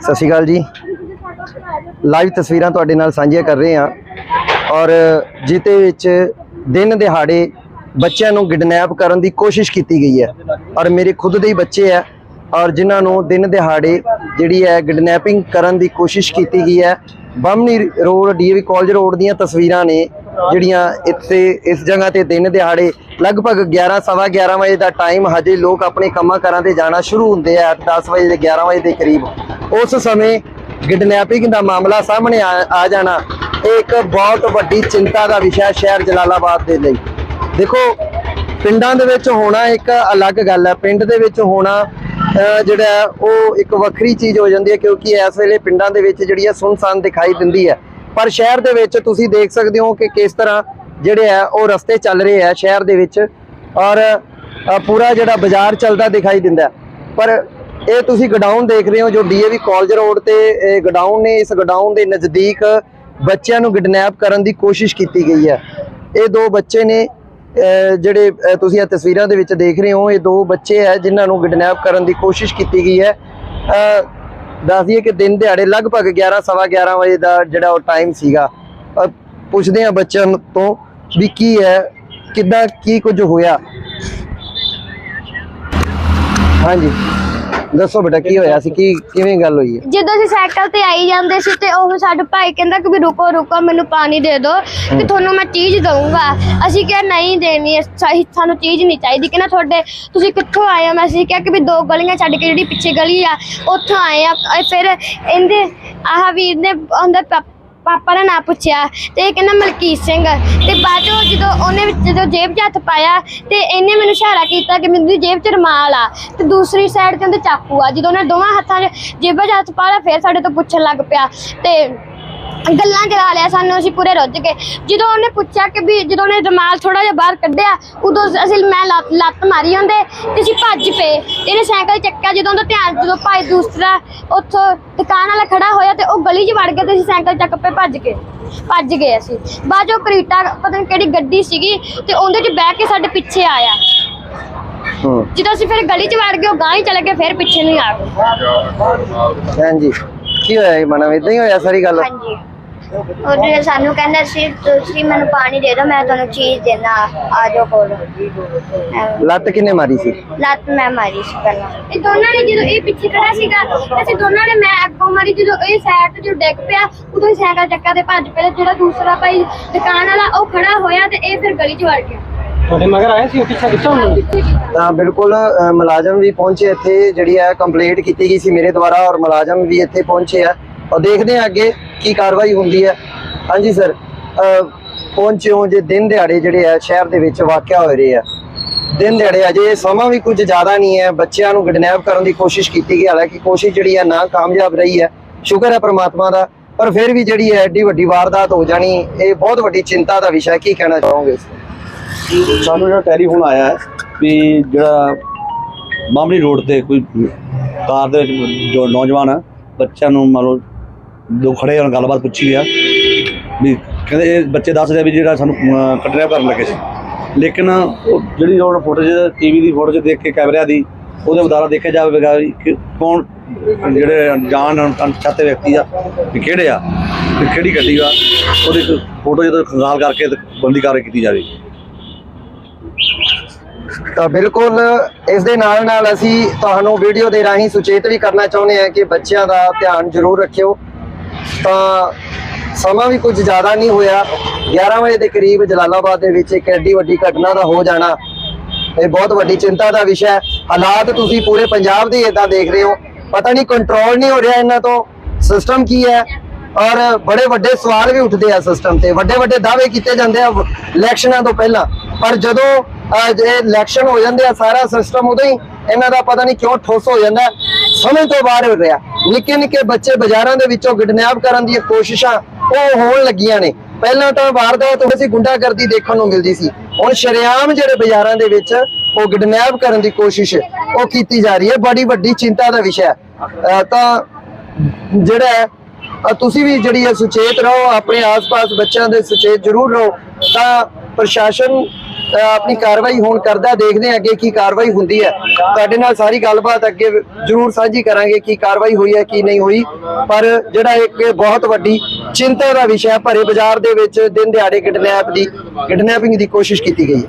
ਸਤਿ ਸ਼੍ਰੀ ਅਕਾਲ ਜੀ। ਲਾਈਵ ਤਸਵੀਰਾਂ ਤੁਹਾਡੇ ਨਾਲ ਸਾਂਝੀਆਂ ਕਰ ਰਹੇ ਹਾਂ। ਔਰ ਜਿਤੇ ਵਿੱਚ ਦਿਨ ਦਿਹਾੜੇ ਬੱਚਿਆਂ ਨੂੰ ਕਿਡਨੈਪ ਕਰਨ ਦੀ ਕੋਸ਼ਿਸ਼ ਕੀਤੀ ਗਈ ਹੈ। ਔਰ ਮੇਰੇ ਖੁਦ ਦੇ ਹੀ ਬੱਚੇ ਹੈ। ਔਰ ਜਿਨ੍ਹਾਂ ਨੂੰ ਦਿਨ ਦਿਹਾੜੇ ਜਿਹੜੀ ਹੈ ਕਿਡਨੈਪਿੰਗ ਕਰਨ ਦੀ ਕੋਸ਼ਿਸ਼ ਕੀਤੀ ਗਈ ਹੈ। Bamni road DAV college road ਦੀਆਂ ਤਸਵੀਰਾਂ ਨੇ ਜਿਹੜੀਆਂ ਇੱਥੇ ਇਸ ਜਗ੍ਹਾ ਤੇ ਦਿਨ ਦਿਹਾੜੇ ਲਗਭਗ 11 ਸਵਾ 11 ਵਜੇ ਦਾ ਟਾਈਮ ਹਜੇ ਲੋਕ ਆਪਣੇ ਕੰਮਾਂ ਕਾਰਾਂ ਤੇ ਜਾਣਾ ਸ਼ੁਰੂ ਹੁੰਦੇ ਆ 10 ਵਜੇ ਦੇ 11 ਵਜੇ ਦੇ ਕਰੀਬ। ਉਸ ਸਮੇਂ ਕਿਡਨੈਪਿੰਗ ਦਾ ਮਾਮਲਾ ਸਾਹਮਣੇ ਆ ਆ ਜਾਣਾ ਇਹ ਇੱਕ ਬਹੁਤ ਵੱਡੀ ਚਿੰਤਾ ਦਾ ਵਿਸ਼ਾ ਸ਼ਹਿਰ ਜਲਾਲਾਬਾਦ ਦੇ ਲਈ। ਦੇਖੋ ਪਿੰਡਾਂ ਦੇ ਵਿੱਚ ਹੋਣਾ ਇੱਕ ਅਲੱਗ ਗੱਲ ਹੈ। ਪਿੰਡ ਦੇ ਵਿੱਚ ਹੋਣਾ ਜਿਹੜਾ ਹੈ, ਉਹ ਇੱਕ ਵੱਖਰੀ ਚੀਜ਼ ਹੋ ਜਾਂਦੀ ਹੈ ਕਿਉਂਕਿ ਇਸ ਵੇਲੇ ਪਿੰਡਾਂ ਦੇ ਵਿੱਚ ਜਿਹੜੀ ਹੈ ਸੁਨਸਾਨ ਦਿਖਾਈ ਦਿੰਦੀ ਹੈ। ਪਰ ਸ਼ਹਿਰ ਦੇ ਵਿੱਚ ਤੁਸੀਂ ਦੇਖ ਸਕਦੇ ਹੋ ਕਿ ਕਿਸ ਤਰ੍ਹਾਂ ਜਿਹੜੇ ਆ ਉਹ ਰਸਤੇ ਚੱਲ ਰਹੇ ਆ ਸ਼ਹਿਰ ਦੇ ਵਿੱਚ ਔਰ ਪੂਰਾ ਜਿਹੜਾ ਬਾਜ਼ਾਰ ਚੱਲਦਾ ਦਿਖਾਈ ਦਿੰਦਾ ਪਰ ਇਹ ਤੁਸੀਂ ਗਡਾਊਨ ਦੇਖ ਰਹੇ ਹੋ ਜੋ ਡੀਏਵੀ ਕਾਲਜ ਰੋਡ ਤੇ ਗਡਾਊਨ ਨੇ, ਇਸ ਗਡਾਊਨ ਦੇ ਨਜ਼ਦੀਕ ਬੱਚਿਆਂ ਨੂੰ ਕਿਡਨੈਪ ਕਰਨ ਦੀ ਕੋਸ਼ਿਸ਼ ਕੀਤੀ ਗਈ ਹੈ। ਇਹ ਦੋ ਬੱਚੇ ਨੇ ਜਿਹੜੇ ਤੁਸੀਂ ਇਹ ਤਸਵੀਰਾਂ ਦੇ ਵਿੱਚ ਦੇਖ ਰਹੇ ਹੋ, ਇਹ ਦੋ ਬੱਚੇ ਹੈ ਜਿਨ੍ਹਾਂ ਨੂੰ ਕਿਡਨੈਪ ਕਰਨ ਦੀ ਕੋਸ਼ਿਸ਼ ਕੀਤੀ ਗਈ ਹੈ। ਦੱਸ ਦਈਏ ਕਿ ਦਿਨ ਦਿਹਾੜੇ ਲਗਭਗ 11 ਸਵਾ 11 ਵਜੇ ਦਾ ਜਿਹੜਾ ਉਹ ਟਾਈਮ ਸੀਗਾ। ਪੁੱਛਦੇ ਆ ਬੱਚਿਆਂ ਤੋਂ ਵੀ ਕੀ ਹੈ, ਕਿੱਦਾਂ ਕੀ ਕੁਝ ਹੋਇਆ। ਹਾਂਜੀ। ਦੱਸੋ ਬੇਟਾ ਕੀ ਹੋਇਆ ਸੀ? ਕੀ ਕਿਵੇਂ ਗੱਲ ਹੋਈ ਹੈ? ਜਦੋਂ ਅਸੀਂ ਸਾਈਕਲ ਤੇ ਆਈ ਜਾਂਦੇ ਸੀ ਤੇ ਉਹ ਸਾਡਾ ਭਾਈ ਕਹਿੰਦਾ ਕਿ ਵੀ ਰੁਕੋ ਰੁਕੋ ਮੈਨੂੰ ਪਾਣੀ ਦੇ ਦਿਓ ਕਿ ਤੁਹਾਨੂੰ ਮੈਂ ਚੀਜ਼ ਦਊਂਗਾ। ਅਸੀਂ ਕਿਹਾ ਨਹੀਂ ਦੇਣੀ ਹੈ, ਸਾ- ਸਾਨੂੰ ਚੀਜ਼ ਨਹੀਂ ਚਾਹੀਦੀ। ਕਿ ਨਾ ਤੁਹਾਡੇ ਤੁਸੀਂ ਕਿੱਥੋਂ ਆਏ ਹੋ? ਮੈਂ ਅਸੀਂ ਕਿਹਾ ਕਿ ਵੀ ਦੋ ਗਲੀਆਂ ਛੱਡ ਕੇ ਜਿਹੜੀ ਪਿੱਛੇ ਗਲੀ ਆ ਉੱਥੋਂ ਆਏ ਆ। ਅਹ ਫਿਰ ਇਹਦੇ ਆਹ ਵੀਰ ਨੇ ਉਹਦਾ ਪਾ- ਪਾਪਾ ਦਾ ਨਾਂ ਪੁੱਛਿਆ ਤੇ ਇਹ ਕਹਿੰਦਾ ਮਲਕੀਤ ਸਿੰਘ। ਤੇ ਬਾਅਦ ਚੋਂ ਜਦੋਂ ਉਹਨੇ ਵਿੱਚ ਜਦੋਂ ਜੇਬ 'ਚ ਹੱਥ ਪਾਇਆ ਤੇ ਇਹਨੇ ਮੈਨੂੰ ਇਸ਼ਾਰਾ ਕੀਤਾ ਕਿ ਮੇਰੀ ਜੇਬ 'ਚ ਰੁਮਾਲ ਆ। ਤੇ ਦੂਸਰੀ ਸਾਈਡ ਤੇ ਉਹਦੇ ਚਾਕੂ ਆ। ਜਦੋਂ ਉਹਨੇ ਦੋਵਾਂ ਹੱਥਾਂ 'ਚ ਜੇਬਾਂ 'ਚ ਹੱਥ ਪਾਇਆ ਫਿਰ ਸਾਡੇ ਤੋਂ ਪੁੱਛਣ ਲੱਗ ਪਿਆ। ਤੇ ਗੱਲਾਂ ਚਲਾ ਲਿਆ ਸਾਨੂੰ ਅਸੀਂ ਪੂਰੇ ਰੁੱਝ ਗਏ। ਜਦੋਂ ਉਹਨੇ ਪੁੱਛਿਆ ਕਿ ਵੀ ਜਦੋਂ ਉਹਨੇ ਰੁਮਾਲ ਥੋੜਾ ਜਿਹਾ ਬਾਹਰ ਕੱਢਿਆ ਉਦੋਂ ਅਸੀਂ ਮੈਂ ਲੱਤ ਲੱਤ ਮਾਰੀ ਉਹਦੇ ਤੇ ਅਸੀਂ ਭੱਜ ਪਏ। ਇਹਨੇ ਸਾਈਕਲ ਚੱਕਿਆ ਜਦੋਂ ਉਹਦਾ ਧਿਆਨ ਜਦੋਂ ਭਾਈ ਦੂਸਰਾ ਉੱਥੋਂ ਦੁਕਾਨ ਵਾਲਾ ਖੜਾ ਹੋਇਆ ਤੇ ਉਹ ਗਲੀ 'ਚ ਵੜ ਗਿਆ ਤੇ ਅਸੀਂ ਸਾਈਕਲ ਚੱਕ ਪਏ ਭੱਜ ਕੇ ਭੱਜ ਗਏ ਅਸੀਂ। ਬਾਅਦ ਚੋਂ ਕਰੀਟਾ ਪਤਾ ਨਹੀਂ ਕਿਹੜੀ ਗੱਡੀ ਸੀਗੀ ਤੇ ਉਹਦੇ 'ਚ ਬਹਿ ਕੇ ਸਾਡੇ ਪਿੱਛੇ ਆਇਆ। ਹੂੰ। ਜਦੋਂ ਅਸੀਂ ਫਿਰ ਗਲੀ 'ਚ ਵੜ ਗਏ ਉਹ ਗਾਂ ਹੀ ਚਲੇ ਗਏ ਫਿਰ ਪਿੱਛੇ ਨਹੀਂ ਆ ਗਏ। ਹਾਂਜੀ ਕੀ ਹੋਇਆ ਇਹ? ਮਨ ਇਦਾਂ ਹੀ ਹੋਇਆ ਸਾਰੀ ਗੱਲ? ਹਾਂਜੀ। ਉਹਨੇ ਸਾਨੂੰ ਕਹਿੰਦਾ ਸੀ ਤੁਸੀਂ ਮੈਨੂੰ ਪਾਣੀ ਦੇ ਦਿਓ ਮੈਂ ਤੁਹਾਨੂੰ ਚੀਜ਼ ਦੇਣਾ ਆ ਜਾਓ ਕੋਲ। ਲੱਤ ਕਿੰਨੇ ਮਾਰੀ ਸੀ? ਲੱਤ ਮੈਂ ਮਾਰੀ ਸੀ ਪਹਿਲਾਂ। ਇਹ ਦੋਨਾਂ ਨੇ ਜਦੋਂ ਇਹ ਪਿੱਛੇ ਖੜਾ ਸੀਗਾ ਤੇ ਅਸੀਂ ਦੋਨਾਂ ਨੇ ਮੈਂ ਅੱਗੋਂ ਮਾਰੀ ਜਦੋਂ ਇਹ ਸਾਈਡ ਤੇ ਜੋ ਡਿੱਗ ਪਿਆ ਉਦੋਂ ਹੀ ਸਾਈਕਲ ਚੱਕਾ ਤੇ ਭੱਜ ਪਿਆ ਜਿਹੜਾ ਦੂਸਰਾ ਭਾਈ ਦੁਕਾਨ ਵਾਲਾ ਉਹ ਖੜਾ ਹੋਇਆ ਤੇ ਇਹ ਫਿਰ ਗਲੀ 'ਚ ਵੜ ਗਿਆ। ਤੁਹਾਡੇ ਮਗਰ ਆਏ ਸੀ ਪਿੱਛਾ ਕਿੱਥੋਂ ਹੁੰਦੇ ਤਾਂ ਬਿਲਕੁਲ ਮੁਲਾਜ਼ਮ ਵੀ ਪਹੁੰਚੇ ਇੱਥੇ ਜਿਹੜੀ ਹੈ ਕੰਪਲੇਂਟ ਕੀਤੀ ਗਈ ਸੀ ਮੇਰੇ ਦੁਆਰਾ ਔਰ ਮੁਲਾਜ਼ਮ ਵੀ ਇੱਥੇ ਪਹੁੰਚੇ ਆ। ਔਰ ਦੇਖਦੇ ਹਾਂ ਅੱਗੇ ਕੀ ਕਾਰਵਾਈ ਹੁੰਦੀ ਹੈ। ਹਾਂਜੀ ਸਰ ਪਹੁੰਚੇ ਹੋ ਜੇ ਦਿਨ ਦਿਹਾੜੇ ਜਿਹੜੇ ਆ, ਸ਼ਹਿਰ ਦੇ ਵਿੱਚ ਵਾਕਿਆ ਹੋ ਰਹੇ ਆ। ਦਿਨ ਦਿਹਾੜੇ ਅਜੇ ਸਮਾਂ ਵੀ ਕੁਝ ਜ਼ਿਆਦਾ ਨਹੀਂ ਹੈ। ਬੱਚਿਆਂ ਨੂੰ ਕਿਡਨੈਪ ਕਰਨ ਦੀ ਕੋਸ਼ਿਸ਼ ਕੀਤੀ ਗਈ। ਹਾਲਾਂਕਿ ਕੋਸ਼ਿਸ਼ ਜਿਹੜੀ ਹੈ ਨਾ ਕਾਮਯਾਬ ਰਹੀ ਹੈ। ਸ਼ੁਕਰ ਹੈ ਪ੍ਰਮਾਤਮਾ ਦਾ। ਪਰ ਫਿਰ ਵੀ ਜਿਹੜੀ ਹੈ ਐਡੀ ਵੱਡੀ ਵਾਰਦਾਤ ਹੋ ਜਾਣੀ, ਇਹ ਬਹੁਤ ਵੱਡੀ ਚਿੰਤਾ ਦਾ ਵਿਸ਼ਾ ਕੀ ਕਹਿਣਾ ਚਾਹੋਗੇ? ਸਾਨੂੰ ਜਿਹੜਾ ਟੈਲੀਫੋਨ ਆਇਆ ਵੀ ਜਿਹੜਾ ਮਾਮਲੀ ਰੋਡ ਤੇ ਕੋਈ ਕਾਰ ਦੇ ਵਿੱਚ ਜੋ ਨੌਜਵਾਨ ਹੈ ਬੱਚਿਆਂ ਨੂੰ ਮੰਨ ਲਓ ਦੋ ਖੜੇ ਹੋਣ ਗੱਲਬਾਤ ਪੁੱਛੀ ਆ। ਵੀ ਕਹਿੰਦੇ ਇਹ ਬੱਚੇ ਦੱਸ ਰਹੇ ਵੀ ਜਿਹੜਾ ਸਾਨੂੰ ਕੰਟਰੈਪ ਕਰਨ ਲੱਗੇ ਸੀ। ਲੇਕਿਨ ਉਹ ਜਿਹੜੀ ਉਹ ਫੋਟੋਜ ਟੀਵੀ ਦੀ ਫੋਟੋ 'ਚ ਦੇਖ ਕੇ ਕੈਮਰਿਆਂ ਦੀ, ਉਹਦੇ ਮੁਤਾਰਾ ਦੇਖਿਆ ਜਾਵੇਗਾ ਵੀ ਕਿ ਕੌਣ ਜਿਹੜੇ ਅਣਜਾਣ ਅਣਪਛਾਤੇ ਵਿਅਕਤੀ ਆ, ਵੀ ਕਿਹੜੇ ਆ, ਤੇ ਕਿਹੜੀ ਗੱਡੀ ਆ, ਉਹਦੀ ਫੋਟੋ ਜਦੋਂ ਖੰਗਾਲ ਕਰਕੇ ਬੰਦੀ ਕਾਰਵਾਈ ਕੀਤੀ ਜਾਵੇਗੀ ਤਾਂ ਬਿਲਕੁਲ ਇਸ ਦੇ ਨਾਲ ਨਾਲ ਅਸੀਂ ਤੁਹਾਨੂੰ ਵੀਡੀਓ ਦੇ ਰਾਹੀਂ ਸੁਚੇਤ ਵੀ ਕਰਨਾ ਚਾਹੁੰਦੇ ਹਾਂ ਕਿ ਬੱਚਿਆਂ ਦਾ ਧਿਆਨ ਜ਼ਰੂਰ ਰੱਖਿਓ। ਤਾਂ ਸਮਾਂ ਵੀ ਕੁਝ ਜ਼ਿਆਦਾ ਨਹੀਂ ਹੋਇਆ। 11 ਵਜੇ ਦੇ ਕਰੀਬ ਜਲਾਲਾਬਾਦ ਦੇ ਵਿੱਚ ਇੱਕ ਐਡੀ ਵੱਡੀ ਘਟਨਾ ਦਾ ਹੋ ਜਾਣਾ ਇਹ ਬਹੁਤ ਵੱਡੀ ਚਿੰਤਾ ਦਾ ਵਿਸ਼ਾ ਹੈ। ਹਾਲਾਤ ਤੁਸੀਂ ਪੂਰੇ ਪੰਜਾਬ ਦੇ ਇਦਾਂ ਦੇਖ ਰਹੇ ਹੋ। ਪਤਾ ਨਹੀਂ ਕੰਟਰੋਲ ਨਹੀਂ ਹੋ ਰਿਹਾ ਇਹਨਾਂ ਤੋਂ। ਸਿਸਟਮ ਕੀ ਹੈ? ਔਰ ਬੜੇ ਵੱਡੇ ਸਵਾਲ ਵੀ ਉੱਠਦੇ ਆ ਸਿਸਟਮ ਤੇ। ਵੱਡੇ ਵੱਡੇ ਦਾਅਵੇ ਕੀਤੇ ਜਾਂਦੇ ਆ ਇਲੈਕਸ਼ਨਾਂ ਤੋਂ ਪਹਿਲਾਂ। ਪਰ ਜਦੋਂ ਇਹ ਇਲੈਕਸ਼ਨ ਹੋ ਜਾਂਦੇ ਆ ਸਾਰਾ ਸਿਸਟਮ ਉਦੋਂ ਹੀ ਇਹਨਾਂ ਦਾ ਪਤਾ ਨਹੀਂ ਕਿਉਂ ਠੋਸ ਹੋ ਜਾਂਦਾ। ਹੈ। ਸਮਝ ਤੋਂ ਬਾਹਰ ਹੋ ਰਿਹਾ। ਨਿੱਕੇ ਨਿੱਕੇ ਬੱਚੇ ਬਾਜ਼ਾਰਾਂ ਦੇ ਵਿੱਚੋਂ ਗਿਡਨੈਪ ਕਰਨ ਦੀਆਂ ਕੋਸ਼ਿਸ਼ਾਂ ਉਹ ਹੋਣ ਲੱਗੀਆਂ ਨੇ। ਪਹਿਲਾਂ ਤਾਂ ਵਾਰਦਾਤ ਹੁੰਦੀ ਸੀ, ਗੁੰਡਾਗਰਦੀ ਦੇਖਣ ਨੂੰ ਮਿਲਦੀ ਸੀ। ਹੁਣ ਸ਼ਰੇਆਮ ਜਿਹੜੇ ਬਾਜ਼ਾਰਾਂ ਦੇ ਵਿੱਚ ਉਹ ਗਿਡਨੈਪ ਕਰਨ ਦੀ ਕੋਸ਼ਿਸ਼ ਉਹ ਕੀਤੀ ਜਾ ਰਹੀ ਹੈ। ਬੜੀ ਵੱਡੀ ਚਿੰਤਾ ਦਾ ਵਿਸ਼ਾ ਹੈ। ਅਹ ਤਾਂ ਜਿਹੜਾ ਹੈ ਤੁਸੀਂ ਵੀ ਜਿਹੜੀ ਹੈ ਸੁਚੇਤ ਰਹੋ, ਆਪਣੇ ਆਸ-ਪਾਸ ਬੱਚਿਆਂ ਦੇ ਸੁਚੇਤ ਜ਼ਰੂਰ ਰਹੋ। ਤਾਂ ਪ੍ਰਸ਼ਾਸਨ ਆਪਣੀ ਕਾਰਵਾਈ ਹੁਣ ਕਰਦਾ, ਦੇਖਦੇ ਹਾਂ ਅੱਗੇ ਕੀ ਕਾਰਵਾਈ ਹੁੰਦੀ ਹੈ। ਤੁਹਾਡੇ ਨਾਲ ਸਾਰੀ ਗੱਲਬਾਤ ਅੱਗੇ ਜ਼ਰੂਰ ਸਾਂਝੀ ਕਰਾਂਗੇ ਕੀ ਕਾਰਵਾਈ ਹੋਈ ਹੈ, ਕੀ ਨਹੀਂ ਹੋਈ। ਪਰ ਜਿਹੜਾ ਇੱਕ ਬਹੁਤ ਵੱਡੀ ਚਿੰਤਾ ਦਾ ਵਿਸ਼ਾ ਹੈ, ਭਰੇ ਬਾਜ਼ਾਰ ਦੇ ਵਿੱਚ ਦਿਨ ਦਿਹਾੜੇ ਕਿਡਨੈਪ ਦੀ, ਕਿਡਨੈਪਿੰਗ ਦੀ ਕੋਸ਼ਿਸ਼ ਕੀਤੀ ਗਈ ਹੈ।